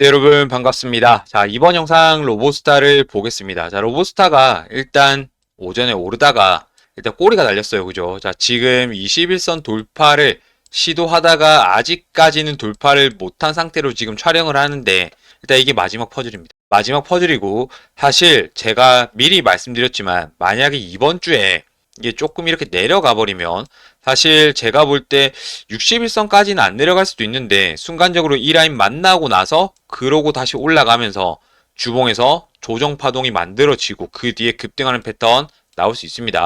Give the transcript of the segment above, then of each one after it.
네, 여러분 반갑습니다. 자, 이번 영상 로보스타를 보겠습니다. 자, 로보스타가 일단 오전에 오르다가 일단 꼬리가 날렸어요. 그죠? 자, 지금 21선 돌파를 시도하다가 아직까지는 돌파를 못한 상태로 지금 촬영을 하는데 일단 이게 마지막 퍼즐입니다. 마지막 퍼즐이고 사실 제가 미리 말씀드렸지만 만약에 이번 주에 이게 조금 이렇게 내려가 버리면 사실 제가 볼 때 61선까지는 안 내려갈 수도 있는데 순간적으로 이 라인 만나고 나서 그러고 다시 올라가면서 주봉에서 조정 파동이 만들어지고 그 뒤에 급등하는 패턴 나올 수 있습니다.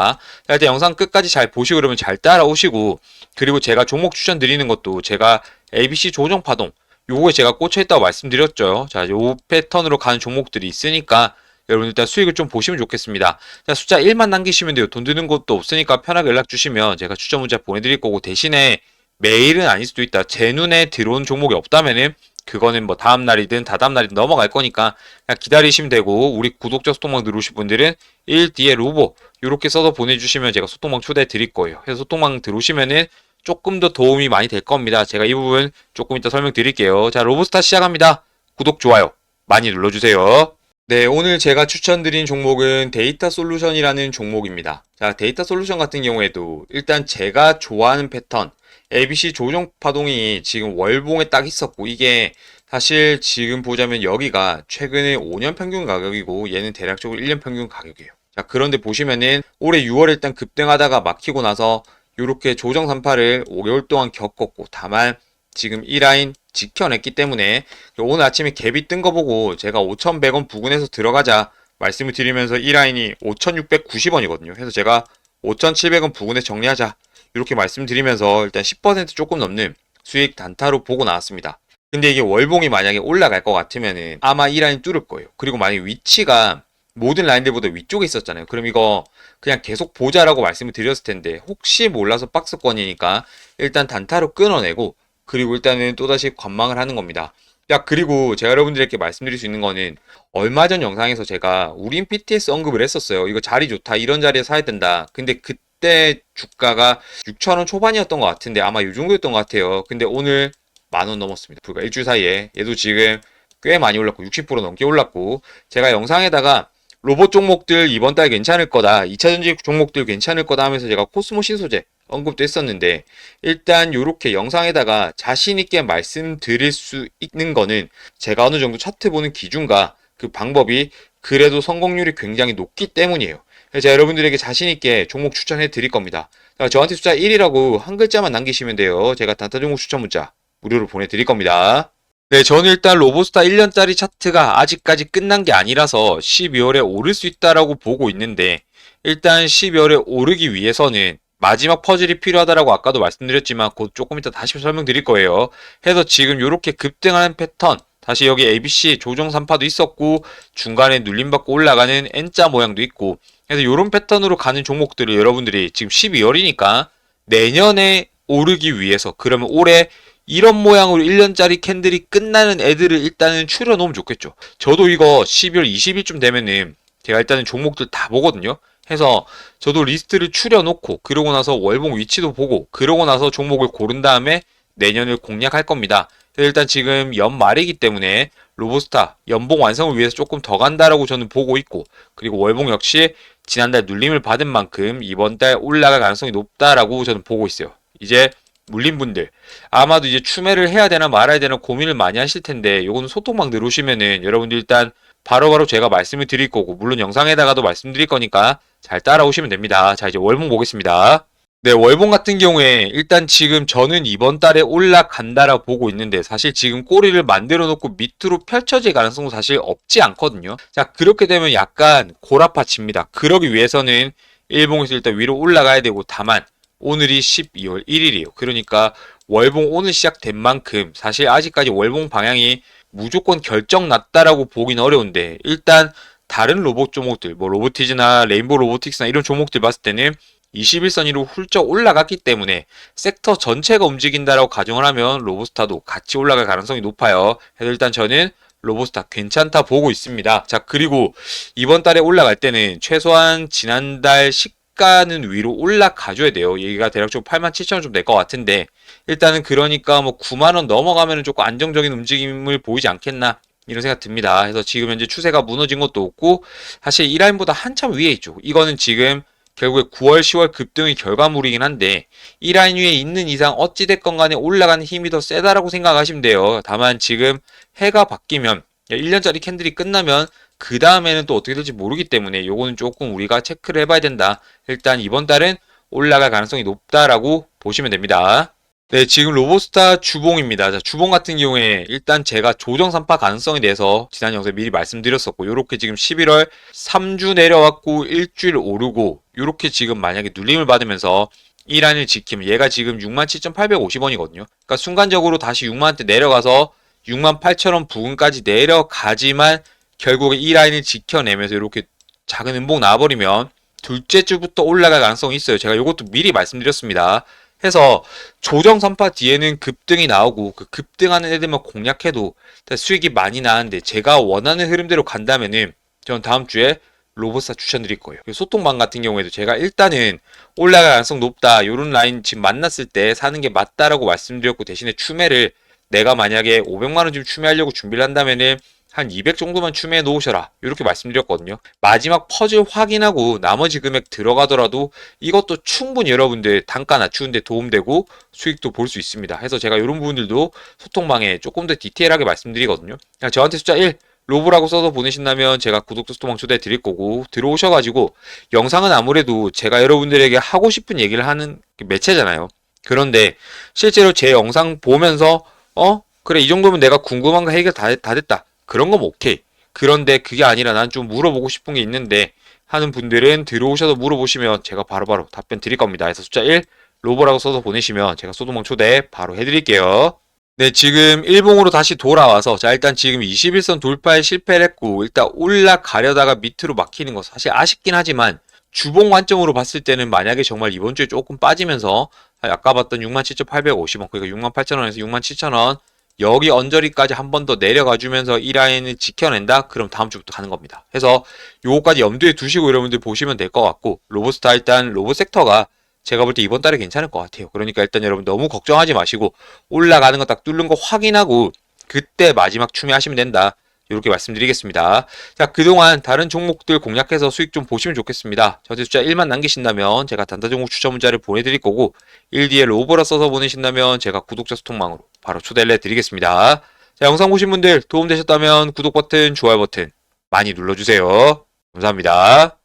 자, 일단 영상 끝까지 잘 보시고 그러면 잘 따라오시고 그리고 제가 종목 추천 드리는 것도 제가 ABC 조정 파동 요거에 제가 꽂혀 있다고 말씀드렸죠. 자, 요 패턴으로 가는 종목들이 있으니까 여러분 일단 수익을 좀 보시면 좋겠습니다. 자, 숫자 1만 남기시면 돼요. 돈 드는 것도 없으니까 편하게 연락 주시면 제가 추천 문자 보내드릴 거고 대신에 매일은 아닐 수도 있다. 제 눈에 들어온 종목이 없다면은 그거는 뭐 다음 날이든 다다음 날이든 넘어갈 거니까 그냥 기다리시면 되고 우리 구독자 소통방 들어오실 분들은 1 뒤에 로보 이렇게 써서 보내주시면 제가 소통방 초대해 드릴 거예요. 그래서 소통방 들어오시면은 조금 더 도움이 많이 될 겁니다. 제가 이 부분 조금 이따 설명드릴게요. 자, 로보스타 시작합니다. 구독, 좋아요 많이 눌러주세요. 네, 오늘 제가 추천드린 종목은 데이터 솔루션이라는 종목입니다. 자, 데이터 솔루션 같은 경우에도 일단 제가 좋아하는 패턴, ABC 조정 파동이 지금 월봉에 딱 있었고, 이게 사실 지금 보자면 여기가 최근에 5년 평균 가격이고, 얘는 대략적으로 1년 평균 가격이에요. 자, 그런데 보시면은 올해 6월에 일단 급등하다가 막히고 나서 이렇게 조정 산파를 5개월 동안 겪었고, 다만 지금 이 라인 지켜냈기 때문에 오늘 아침에 갭이 뜬 거 보고 제가 5,100원 부근에서 들어가자 말씀을 드리면서 이 라인이 5,690원이거든요. 그래서 제가 5,700원 부근에 정리하자 이렇게 말씀드리면서 일단 10% 조금 넘는 수익 단타로 보고 나왔습니다. 근데 이게 월봉이 만약에 올라갈 것 같으면은 아마 이 라인 뚫을 거예요. 그리고 만약에 위치가 모든 라인들보다 위쪽에 있었잖아요. 그럼 이거 그냥 계속 보자라고 말씀을 드렸을 텐데 혹시 몰라서 박스권이니까 일단 단타로 끊어내고 그리고 일단은 또다시 관망을 하는 겁니다. 야, 그리고 제가 여러분들에게 말씀드릴 수 있는 거는 얼마 전 영상에서 제가 우린 PTS 언급을 했었어요. 이거 자리 좋다. 이런 자리에 사야 된다. 근데 그때 주가가 6천원 초반이었던 것 같은데 아마 이 정도였던 것 같아요. 근데 오늘 만 원 넘었습니다. 불과 일주일 사이에. 얘도 지금 꽤 많이 올랐고 60% 넘게 올랐고 제가 영상에다가 로봇 종목들 이번 달 괜찮을 거다. 2차 전지 종목들 괜찮을 거다 하면서 제가 코스모 신소재 언급도 했었는데 일단 이렇게 영상에다가 자신 있게 말씀드릴 수 있는 거는 제가 어느 정도 차트 보는 기준과 그 방법이 그래도 성공률이 굉장히 높기 때문이에요. 제가 여러분들에게 자신 있게 종목 추천해 드릴 겁니다. 자, 저한테 숫자 1이라고 한 글자만 남기시면 돼요. 제가 단타 종목 추천 문자 무료로 보내드릴 겁니다. 네, 저는 일단 로보스타 1년짜리 차트가 아직까지 끝난 게 아니라서 12월에 오를 수 있다라고 보고 있는데 일단 12월에 오르기 위해서는 마지막 퍼즐이 필요하다라고 아까도 말씀드렸지만 곧 조금 이따 다시 설명드릴 거예요. 해서 지금 이렇게 급등하는 패턴 다시 여기 ABC 조정 산파도 있었고 중간에 눌림받고 올라가는 N자 모양도 있고 그래서 이런 패턴으로 가는 종목들을 여러분들이 지금 12월이니까 내년에 오르기 위해서 그러면 올해 이런 모양으로 1년짜리 캔들이 끝나는 애들을 일단은 추려놓으면 좋겠죠. 저도 이거 12월 20일쯤 되면은 제가 일단은 종목들 다 보거든요. 해서 저도 리스트를 추려놓고 그러고 나서 월봉 위치도 보고 그러고 나서 종목을 고른 다음에 내년을 공략할 겁니다. 일단 지금 연말이기 때문에 로보스타 연봉 완성을 위해서 조금 더 간다라고 저는 보고 있고 그리고 월봉 역시 지난달 눌림을 받은 만큼 이번 달 올라갈 가능성이 높다라고 저는 보고 있어요. 이제 물린 분들 아마도 이제 추매를 해야 되나 말아야 되나 고민을 많이 하실 텐데 요거는 소통방 들어오시면은 여러분들 일단 바로바로 바로 제가 말씀을 드릴 거고 물론 영상에다가도 말씀드릴 거니까 잘 따라오시면 됩니다. 자 이제 월봉 보겠습니다. 네 월봉 같은 경우에 일단 지금 저는 이번 달에 올라간다라 보고 있는데 사실 지금 꼬리를 만들어 놓고 밑으로 펼쳐질 가능성도 사실 없지 않거든요. 자 그렇게 되면 약간 고라파칩니다. 그러기 위해서는 일봉에서 일단 위로 올라가야 되고 다만 오늘이 12월 1일이에요. 그러니까 월봉 오늘 시작된 만큼 사실 아직까지 월봉 방향이 무조건 결정 났다라고 보긴 어려운데 일단 다른 로봇 종목들 뭐 로보티즈나 레인보우 로보틱스나 이런 종목들 봤을 때는 21선 위로 훌쩍 올라갔기 때문에 섹터 전체가 움직인다라고 가정을 하면 로보스타도 같이 올라갈 가능성이 높아요. 그래서 일단 저는 로보스타 괜찮다 보고 있습니다. 자 그리고 이번 달에 올라갈 때는 최소한 지난달 시가는 위로 올라가줘야 돼요. 얘기가 대략적으로 8만 7천 원 좀 될 것 같은데 일단은 그러니까 뭐 9만 원 넘어가면 조금 안정적인 움직임을 보이지 않겠나 이런 생각 듭니다. 그래서 지금 현재 추세가 무너진 것도 없고 사실 이 라인보다 한참 위에 있죠. 이거는 지금 결국에 9월, 10월 급등의 결과물이긴 한데 이 라인 위에 있는 이상 어찌됐건 간에 올라가는 힘이 더 세다라고 생각하시면 돼요. 다만 지금 해가 바뀌면 1년짜리 캔들이 끝나면 그 다음에는 또 어떻게 될지 모르기 때문에 요거는 조금 우리가 체크를 해봐야 된다. 일단 이번 달은 올라갈 가능성이 높다라고 보시면 됩니다. 네, 지금 로보스타 주봉입니다. 자, 주봉 같은 경우에 일단 제가 조정 산파 가능성에 대해서 지난 영상에 미리 말씀드렸었고, 요렇게 지금 11월 3주 내려왔고, 일주일 오르고, 요렇게 지금 만약에 눌림을 받으면서 이 라인을 지키면 얘가 지금 67,850원이거든요. 그러니까 순간적으로 다시 6만원대 내려가서 68,000원 부근까지 내려가지만 결국에 이 라인을 지켜내면서 이렇게 작은 음봉 나와버리면 둘째 주부터 올라갈 가능성이 있어요. 제가 이것도 미리 말씀드렸습니다. 해서 조정 선파 뒤에는 급등이 나오고 그 급등하는 애들만 공략해도 수익이 많이 나는데 제가 원하는 흐름대로 간다면은 저는 다음 주에 로보스타 추천드릴 거예요. 소통방 같은 경우에도 제가 일단은 올라갈 가능성 높다. 요런 라인 지금 만났을 때 사는 게 맞다라고 말씀드렸고 대신에 추매를 내가 만약에 500만 원 지금 추매하려고 준비를 한다면은 한 200 정도만 추매해 놓으셔라. 이렇게 말씀드렸거든요. 마지막 퍼즐 확인하고 나머지 금액 들어가더라도 이것도 충분히 여러분들 단가 낮추는데 도움되고 수익도 볼 수 있습니다. 해서 제가 이런 부분들도 소통방에 조금 더 디테일하게 말씀드리거든요. 그냥 저한테 숫자 1 로브라고 써서 보내신다면 제가 구독자 소통방 초대해 드릴 거고 들어오셔가지고 영상은 아무래도 제가 여러분들에게 하고 싶은 얘기를 하는 매체잖아요. 그런데 실제로 제 영상 보면서 어 그래 이 정도면 내가 궁금한 거 해결 다, 다 됐다. 그런 거면 오케이. 그런데 그게 아니라 난 좀 물어보고 싶은 게 있는데 하는 분들은 들어오셔서 물어보시면 제가 바로바로 답변 드릴 겁니다. 그래서 숫자 1 로보라고 써서 보내시면 제가 소도망 초대 바로 해드릴게요. 네, 지금 일봉으로 다시 돌아와서 자 일단 지금 21선 돌파에 실패를 했고 일단 올라가려다가 밑으로 막히는 거 사실 아쉽긴 하지만 주봉 관점으로 봤을 때는 만약에 정말 이번 주에 조금 빠지면서 아까 봤던 67,850원 그러니까 68,000원에서 67,000원 여기 언저리까지 한 번 더 내려가 주면서 이 라인을 지켜낸다? 그럼 다음 주부터 가는 겁니다. 해서 요거까지 염두에 두시고 여러분들 보시면 될 것 같고 로보스타 일단 로봇 섹터가 제가 볼 때 이번 달에 괜찮을 것 같아요. 그러니까 일단 여러분 너무 걱정하지 마시고 올라가는 거 딱 뚫는 거 확인하고 그때 마지막 추매하시면 된다. 이렇게 말씀드리겠습니다. 자, 그동안 다른 종목들 공략해서 수익 좀 보시면 좋겠습니다. 저한테 숫자 1만 남기신다면 제가 단타 종목 추천 문자를 보내드릴 거고 1뒤에 로보라 써서 보내신다면 제가 구독자 소통망으로 바로 초대를 해드리겠습니다. 자, 영상 보신 분들 도움되셨다면 구독 버튼, 좋아요 버튼 많이 눌러주세요. 감사합니다.